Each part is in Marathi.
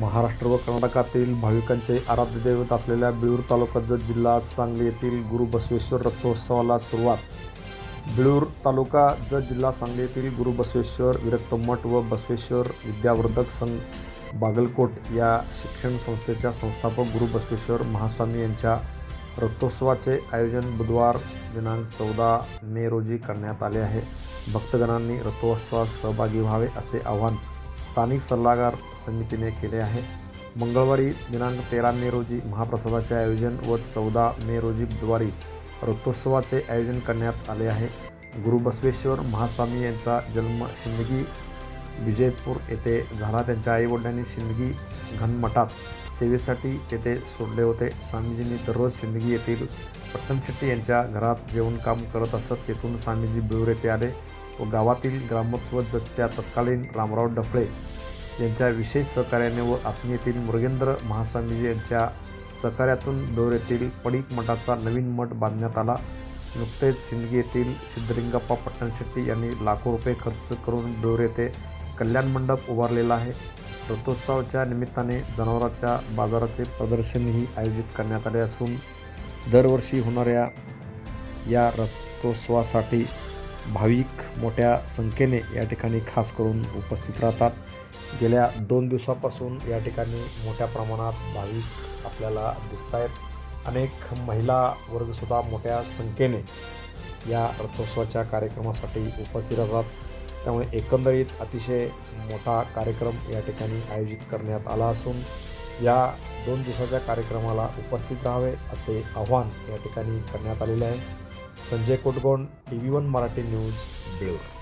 महाराष्ट्र व कर्नाटकातील भाविकांचे आराध्य दैवत असलेल्या बिळूर तालुका जिल्हा सांगली येथील गुरु बसवेश्वर रथोत्सवाला सुरुवात. बिळूर तालुका जत जिल्हा सांगली येथील गुरु बसवेश्वर विरक्त मठ व बसवेश्वर विद्यावर्धक संघ बागलकोट या शिक्षण संस्थेच्या संस्थापक गुरु बसवेश्वर महास्वामी यांच्या रथोत्सवाचे आयोजन बुधवार दिनांक चौदा मे रोजी करण्यात आले आहे. भक्तगणांनी रथोत्सवात सहभागी व्हावे असे आवाहन स्थानिक सल्लागार समितीने केले आहे. मंगळवारी दिनांक तेरा मे रोजी महाप्रसादाचे आयोजन व चौदा मे रोजी बुधवारी रथोत्सवाचे आयोजन करण्यात आले आहे. गुरु बसवेश्वर महास्वामी यांचा जन्म शिंदगी विजयपूर येथे झाला. त्यांच्या आईवडिलांनी शिंदगी घनमठात सेवेसाठी तेथे सोडले होते. स्वामीजींनी दररोज शिंदगी येथील पट्टणशेट्टी यांच्या घरात जेवण काम करत असत. तेथून स्वामीजी बिवर येथे आले. व गावातील ग्रामोत्सव जसच्या तत्कालीन रामराव डफळे यांच्या विशेष सहकार्याने व आत्मीयतील मृगेंद्र महास्वामीजी यांच्या सहकार्यातून दोर येथील पडीक मठाचा नवीन मठ बांधण्यात आला. नुकतेच सिंदगी येथील सिद्धलिंगप्पा पट्टणशेट्टी यांनी लाखो रुपये खर्च करून डोर येथे कल्याण मंडप उभारलेला आहे. रथोत्सवाच्या निमित्ताने जनावरांच्या बाजाराचे प्रदर्शनही आयोजित करण्यात आले असून दरवर्षी होणाऱ्या या रथोत्सवासाठी भाविक मोठ्या संख्येने या ठिकाणी खास करून उपस्थित राहतात. गेल्या दोन दिवसापासून या ठिकाणी मोठ्या प्रमाणात भाविक आपल्याला दिसत आहेत. अनेक महिला वर्गसुद्धा मोठ्या संख्येने या रथोत्सवाच्या कार्यक्रमासाठी उपस्थित राहतात. त्यामुळे एकंदरीत अतिशय मोठा कार्यक्रम या ठिकाणी आयोजित करण्यात आला असून या दोन दिवसाच्या कार्यक्रमाला उपस्थित राहावे असे आव्हान या ठिकाणी करण्यात आलेले आहे. Sanjay Kotgond T V one Marathi news Belur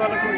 ভালো করে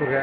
નાખું કે